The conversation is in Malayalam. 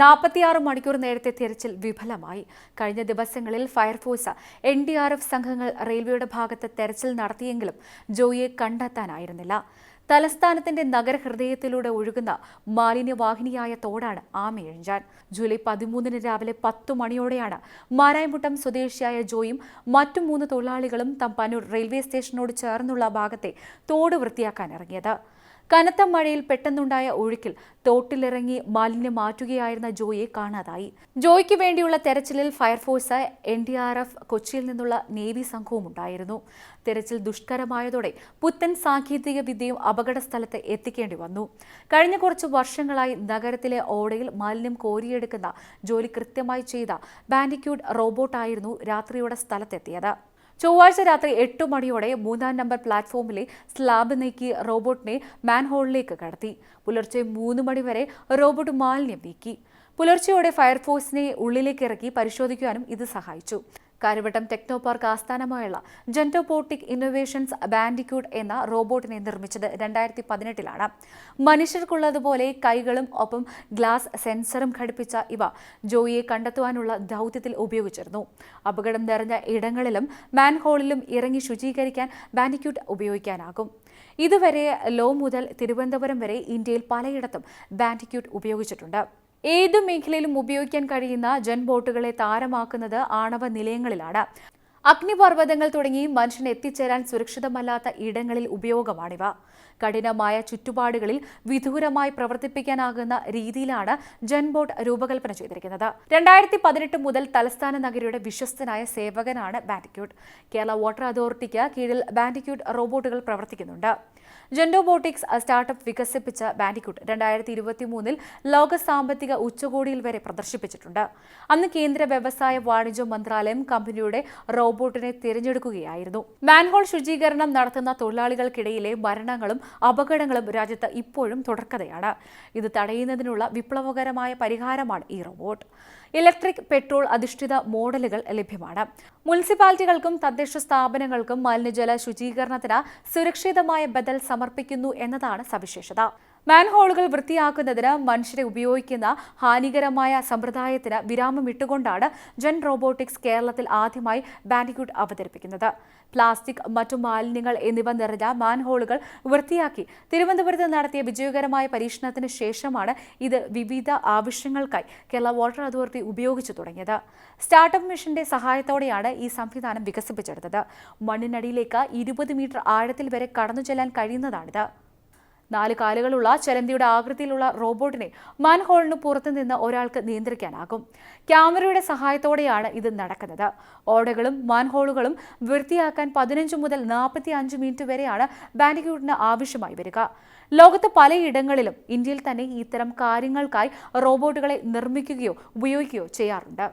നാൽപ്പത്തിയാറ് മണിക്കൂർ നേരത്തെ തിരച്ചിൽ വിഫലമായി. കഴിഞ്ഞ ദിവസങ്ങളിൽ fire force N D R F സംഘങ്ങൾ റെയിൽവേയുടെ ഭാഗത്ത് തെരച്ചിൽ നടത്തിയെങ്കിലും ജോയിയെ കണ്ടെത്താനായിരുന്നില്ല. തലസ്ഥാനത്തിന്റെ നഗരഹൃദയത്തിലൂടെ ഒഴുകുന്ന മാലിന്യവാഹിനിയായ തോടാണ് ആമയിഴഞ്ചാൻ ജൂലൈ പതിമൂന്നിന് രാവിലെ പത്ത് മണിയോടെയാണ് മാരായമുട്ടം സ്വദേശിയായ ജോയും മറ്റു മൂന്ന് തൊഴിലാളികളും തമ്പാനൂർ റെയിൽവേ സ്റ്റേഷനോട് ചേർന്നുള്ള ഭാഗത്തെ തോട് വൃത്തിയാക്കാൻ ഇറങ്ങിയത്. കനത്ത മഴയിൽ പെട്ടെന്നുണ്ടായ ഒഴുക്കിൽ തോട്ടിലിറങ്ങി മാലിന്യം മാറ്റുകയായിരുന്ന ജോയെ കാണാതായി. ജോയ്ക്ക് വേണ്ടിയുള്ള തെരച്ചിലിൽ fire force N D R F കൊച്ചിയിൽ നിന്നുള്ള നേവി സംഘവും ഉണ്ടായിരുന്നു തെരച്ചിൽ ദുഷ്കരമായതോടെ പുത്തൻ സാങ്കേതിക വിദ്യയും അപകട സ്ഥലത്ത് എത്തിക്കേണ്ടി വന്നു. കഴിഞ്ഞ കുറച്ച് വർഷങ്ങളായി നഗരത്തിലെ ഓടയിൽ മാലിന്യം കോരിയെടുക്കുന്ന ജോലി കൃത്യമായി ചെയ്ത ബാൻഡിക്യൂഡ് റോബോട്ടായിരുന്നു രാത്രിയോടെ സ്ഥലത്തെത്തിയത്. ചൊവ്വാഴ്ച രാത്രി എട്ട് മണിയോടെ മൂന്നാം നമ്പർ പ്ലാറ്റ്ഫോമിലെ സ്ലാബ് നീക്കി റോബോട്ടിനെ മാൻഹോളിലേക്ക് കടത്തി. പുലർച്ചെ മൂന്ന് മണിവരെ റോബോട്ട് മാലിന്യം നീക്കി. പുലർച്ചെയോടെ ഫയർഫോഴ്സിനെ ഉള്ളിലേക്ക് ഇറക്കി പരിശോധിക്കുവാനും ഇത് സഹായിച്ചു. കാര്യവട്ടം ടെക്നോ പാർക്ക് ആസ്ഥാനമായുള്ള ജെന്റോപോട്ടിക് ഇന്നോവേഷൻസ് ബാൻഡിക്യൂട്ട് എന്ന റോബോട്ടിനെ നിർമ്മിച്ചത് രണ്ടായിരത്തി പതിനെട്ടിലാണ് മനുഷ്യർക്കുള്ളതുപോലെ കൈകളും ഒപ്പം ഗ്ലാസ് സെൻസറും ഘടിപ്പിച്ച ഇവ ജോയിയെ കണ്ടെത്തുവാനുള്ള ദൗത്യത്തിൽ ഉപയോഗിച്ചിരുന്നു. അപകടം നിറഞ്ഞ ഇടങ്ങളിലും മാൻഹോളിലും ഇറങ്ങി ശുചീകരിക്കാൻ ബാൻഡിക്യൂട്ട് ഉപയോഗിക്കാനാകും. ഇതുവരെ ലോ മുതൽ തിരുവനന്തപുരം വരെ ഇന്ത്യയിൽ പലയിടത്തും ബാൻഡിക്യൂട്ട് ഉപയോഗിച്ചിട്ടുണ്ട്. ഏതു മേഖലയിലും ഉപയോഗിക്കാൻ കഴിയുന്ന ജൻ ബോട്ടുകളെ താരമാക്കുന്നത് ആണവ നിലയങ്ങളിലാണ്. അഗ്നിപർവതങ്ങൾ തുടങ്ങി മനുഷ്യൻ എത്തിച്ചേരാൻ സുരക്ഷിതമല്ലാത്ത ഇടങ്ങളിൽ ഉപയോഗമാണിവ. കഠിനമായ ചുറ്റുപാടുകളിൽ വിദൂരമായി പ്രവർത്തിപ്പിക്കാനാകുന്ന രീതിയിലാണ് ജൻബോട്ട് രൂപകൽപ്പന ചെയ്തിരിക്കുന്നത്. രണ്ടായിരത്തി പതിനെട്ട് മുതൽ തലസ്ഥാന നഗരിയുടെ വിശ്വസ്തനായ സേവകനാണ് ബാൻഡിക്യൂട്ട്. കേരള വാട്ടർ അതോറിറ്റിക്ക് കീഴിൽ ബാൻഡിക്യൂട്ട് റോബോട്ടുകൾ പ്രവർത്തിക്കുന്നുണ്ട്. ജെൻഡോബോട്ടിക്സ് സ്റ്റാർട്ടപ്പ് വികസിപ്പിച്ച ബാൻഡിക്യൂട്ട് രണ്ടായിരത്തി ഇരുപത്തി മൂന്നിൽ ലോക സാമ്പത്തിക ഉച്ചകോടിയിൽ വരെ പ്രദർശിപ്പിച്ചിട്ടുണ്ട്. അന്ന് കേന്ദ്ര വ്യവസായ വാണിജ്യ മന്ത്രാലയം കമ്പനിയുടെ റോബോട്ടിനെ തിരഞ്ഞെടുക്കുകയായിരുന്നു. മാൻഹോൾ ശുചീകരണം നടത്തുന്ന തൊഴിലാളികൾക്കിടയിലെ മരണങ്ങളും അപകടങ്ങളും രാജ്യത്ത് ഇപ്പോഴും തുടർക്കഥയാണ്. ഇത് തടയുന്നതിനുള്ള വിപ്ലവകരമായ പരിഹാരമാണ് ഈ റോബോട്ട് ഇലക്ട്രിക് പെട്രോൾ അധിഷ്ഠിത മോഡലുകൾ ലഭ്യമാണ്. മുനിസിപ്പാലിറ്റികൾക്കും തദ്ദേശ സ്ഥാപനങ്ങൾക്കും മലിനജല ശുചീകരണത്തിന് സുരക്ഷിതമായ ബദൽ സമർപ്പിക്കുന്നു എന്നതാണ് സവിശേഷത. മാൻഹോളുകൾ വൃത്തിയാക്കുന്നതിന് മനുഷ്യരെ ഉപയോഗിക്കുന്ന ഹാനികരമായ സമ്പ്രദായത്തിന് വിരാമം ഇട്ടുകൊണ്ടാണ് ജെൻ റോബോട്ടിക്സ് കേരളത്തിൽ ആദ്യമായി ബാൻഡിക്യൂട്ട് അവതരിപ്പിക്കുന്നത്. പ്ലാസ്റ്റിക് മറ്റു മാലിന്യങ്ങൾ എന്നിവ നിറഞ്ഞ മാൻഹോളുകൾ വൃത്തിയാക്കി തിരുവനന്തപുരത്ത് നടത്തിയ വിജയകരമായ പരീക്ഷണത്തിന് ശേഷമാണ് ഇത് വിവിധ ആവശ്യങ്ങൾക്കായി കേരള വാട്ടർ അതോറിറ്റി ഉപയോഗിച്ചു തുടങ്ങിയത്. സ്റ്റാർട്ടപ്പ് മിഷന്റെ സഹായത്തോടെയാണ് ഈ സംവിധാനം വികസിപ്പിച്ചെടുത്തത്. മണ്ണിനടിയിലേക്ക് ഇരുപത് മീറ്റർ ആഴത്തിൽ വരെ കടന്നു ചെല്ലാൻ കഴിയുന്നതാണിത്. നാല് കാലുകളുള്ള ചലന്തിയുടെ ആകൃതിയിലുള്ള റോബോട്ടിനെ മാൻഹോളിന് പുറത്തു നിന്ന് ഒരാൾക്ക് നിയന്ത്രിക്കാനാകും. ക്യാമറയുടെ സഹായത്തോടെയാണ് ഇത് നടക്കുന്നത്. ഓടകളും മാൻഹോളുകളും വൃത്തിയാക്കാൻ പതിനഞ്ച് മുതൽ നാൽപ്പത്തി അഞ്ച് മിനിറ്റ് വരെയാണ് ബാൻഡിക്യൂട്ടിന് ആവശ്യമായി വരിക. ലോകത്ത് പലയിടങ്ങളിലും ഇന്ത്യയിൽ തന്നെ ഇത്തരം കാര്യങ്ങൾക്കായി റോബോട്ടുകളെ നിർമ്മിക്കുകയോ ഉപയോഗിക്കുകയോ ചെയ്യാറുണ്ട്.